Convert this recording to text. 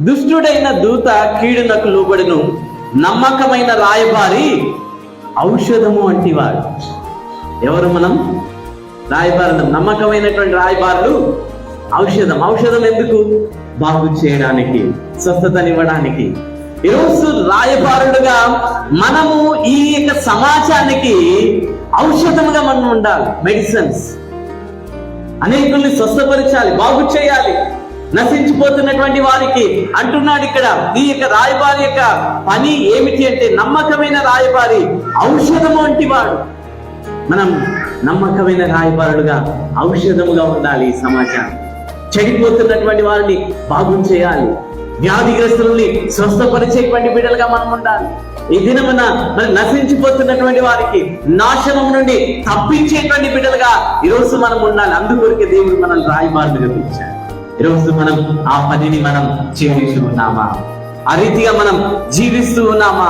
దుష్టుడైన దూత కీడునకు లోబడును. నమ్మకమైన రాయబారి ఔషధము వంటివాడు. ఎవరు మనం? రాయబారులు. నమ్మకమైనటువంటి రాయబారులు ఔషధం. ఔషధం ఎందుకు? బాగు చేయడానికి స్వస్థతనివ్వడానికి. ఈరోజు రాయబారుడుగా మనము ఈ యొక్క సమాజానికి ఔషధముగా మనం ఉండాలి. మెడిసిన్స్. అనేకుల్ని స్వస్థపరచాలి బాగు చేయాలి. నశించిపోతున్నటువంటి వారికి అంటున్నాడు ఇక్కడ. ఈ యొక్క రాయబారి యొక్క పని ఏమిటి అంటే నమ్మకమైన రాయబారి ఔషధము వంటి వాడు మనం నమ్మకమైన రాయబారుడుగా ఔషధముగా ఉండాలి ఈ సమాజాన్ని. చెడిపోతున్నటువంటి వారిని బాగు చేయాలి. వ్యాధిగ్రస్తుల్ని స్వస్థపరిచేటువంటి బిడ్డలుగా మనం ఉండాలి. ఈ దినమున మరి నశించిపోతున్నటువంటి వారికి నాశనం నుండి తప్పించేటువంటి బిడ్డలుగా ఈరోజు మనం ఉండాలి. అందుకొరకే దేవుడు మనల్ని రాయబారులుగా పిలిచాడు. ఈరోజు మనం ఆ పనిని మనం చేయించు ఉన్నామా? ఆ రీతిగా మనం జీవిస్తూ ఉన్నామా?